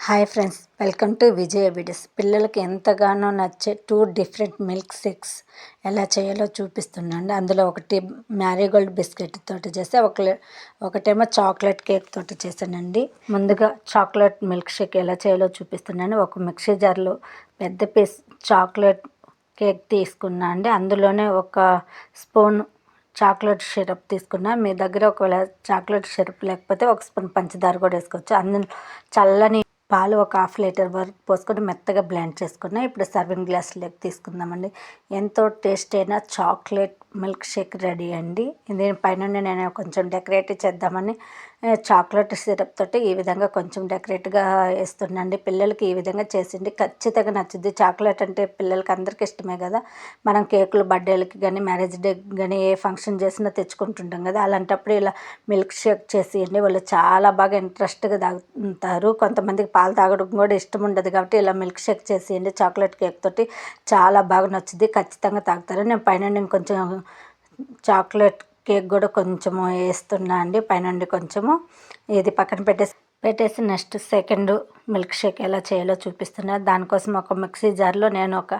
Hi friends welcome to Vijaya బిడిస్ పిల్లలకి ఎంతగానో నచ్చే టూ డిఫరెంట్ మిల్క్ షేక్స్ ఎలా చేయాలో చూపిస్తున్నాండి అందులో ఒకటి మ్యారీగోల్డ్ బిస్కెట్ తోటి చేస్తే ఒక ఒకటేమో చాక్లెట్ కేక్ తోటి చేశానండి. ముందుగా చాక్లెట్ మిల్క్ షేక్ ఎలా చేయాలో చూపిస్తున్నాను. ఒక మిక్సీ జార్లో పెద్ద పీస్ చాక్లెట్ కేక్ తీసుకున్నా అండి. అందులోనే ఒక స్పూన్ చాక్లెట్ సిరప్ తీసుకున్నా. మీ దగ్గర ఒకవేళ చాక్లెట్ సిరప్ లేకపోతే ఒక స్పూన్ పంచదార కూడా వేసుకోవచ్చు. అందులో చల్లని పాలు ఒక హాఫ్ లీటర్ వరకు పోసుకొని మెత్తగా బ్లెండ్ చేసుకున్నాం ఇప్పుడు సర్వింగ్ గ్లాస్లోకి తీసుకుందామండి. ఎంతో టేస్ట్ అయిన చాక్లెట్ మిల్క్ షేక్ రెడీ అండి. దీని పైన నేను కొంచెం డెకరేట్ చేద్దామని చాక్లెట్ సిరప్ తోటి ఈ విధంగా కొంచెం డెకరేట్గా వేస్తున్నాండి పిల్లలకి ఈ విధంగా చేసిండి ఖచ్చితంగా నచ్చుద్ది చాక్లెట్ అంటే పిల్లలకి అందరికీ ఇష్టమే కదా. మనం కేకులు బర్త్డేలకి కానీ మ్యారేజ్ డే కానీ ఏ ఫంక్షన్ చేసినా తెచ్చుకుంటుంటాం కదా. అలాంటప్పుడు ఇలా మిల్క్ షేక్ చేసేయండి. వాళ్ళు చాలా బాగా ఇంట్రెస్ట్గా తాగుతారు. కొంతమందికి పాలు తాగడం కూడా ఇష్టం ఉండదు కాబట్టి ఇలా మిల్క్ షేక్ చేసేయండి. చాక్లెట్ కేక్ తోటి చాలా బాగా నచ్చుద్ది ఖచ్చితంగా తాగుతారు. నేను పైన కొంచెం చాక్లెట్ కేక్ కూడా కొంచెము వేస్తున్నా అండి పైనుండి కొంచెము ఇది పక్కన పెట్టేసి పెట్టేసి నెక్స్ట్ సెకండ్ మిల్క్ షేక్ ఎలా చేయాలో చూపిస్తున్నా. దానికోసం ఒక మిక్సీ జార్లో నేను ఒక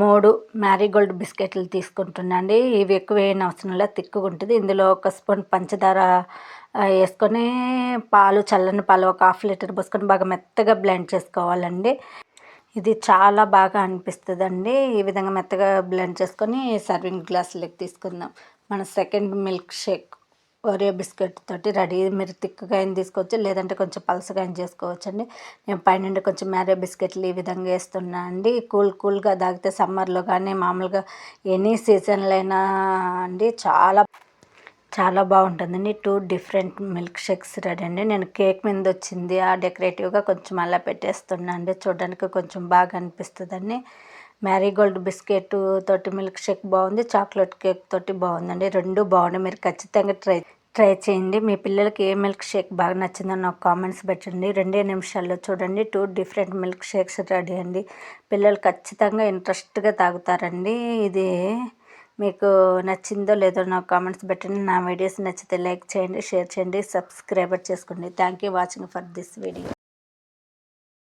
మూడు మ్యారీగోల్డ్ బిస్కెట్లు తీసుకుంటున్నా అండి. ఇవి ఎక్కువ వేయని అవసరం లేదు తిక్కుగా ఉంటుంది. ఇందులో ఒక స్పూన్ పంచదార వేసుకొని పాలు చల్లని పాలు ఒక హాఫ్ లీటర్ పోసుకొని బాగా మెత్తగా బ్లెండ్ చేసుకోవాలండి. ఇది చాలా బాగా అనిపిస్తుందండి. ఈ విధంగా మెత్తగా బ్లెండ్ చేసుకొని సర్వింగ్ గ్లాసులోకి తీసుకుందాం. మన second milk shake Oreo biscuit తోటి రెడీ. మీరు తిక్కగా అయిన తీసుకోవచ్చు లేదంటే కొంచెం పలసగా అయిన చేసుకోవచ్చండి. నేను పైన కొంచెం మ్యారో బిస్కెట్లు ఈ విధంగా వేస్తున్నా అండి. కూల్ కూల్గా తాగితే సమ్మర్లో కానీ మామూలుగా ఎనీ సీజన్లో అయినా అండి చాలా చాలా బాగుంటుందండి. Two different milk shakes ready అండి. నేను కేక్ మీద వచ్చింది ఆ డెకరేటివ్గా కొంచెం అలా పెట్టేస్తున్నా అండి. చూడడానికి కొంచెం బాగా అనిపిస్తుందండి. మ్యారీగోల్డ్ బిస్కెట్ తోటి మిల్క్ షేక్ బాగుంది. చాక్లెట్ కేక్ తోటి బాగుందండి. రెండు బాగున్నాయి. మీరు ఖచ్చితంగా ట్రై ట్రై చేయండి. మీ పిల్లలకి ఏ మిల్క్ షేక్ బాగా నచ్చిందో నాకు కామెంట్స్ పెట్టండి. రెండే నిమిషాల్లో చూడండి. Two different milk shakes ready అండి. పిల్లలు ఖచ్చితంగా ఇంట్రెస్ట్గా తాగుతారండి. ఇది మీకు నచ్చిందో లేదో నాకు కామెంట్స్ పెట్టండి. నా వీడియోస్ నచ్చితే లైక్ చేయండి షేర్ చేయండి సబ్స్క్రైబర్ చేసుకోండి. Thank you watching for this video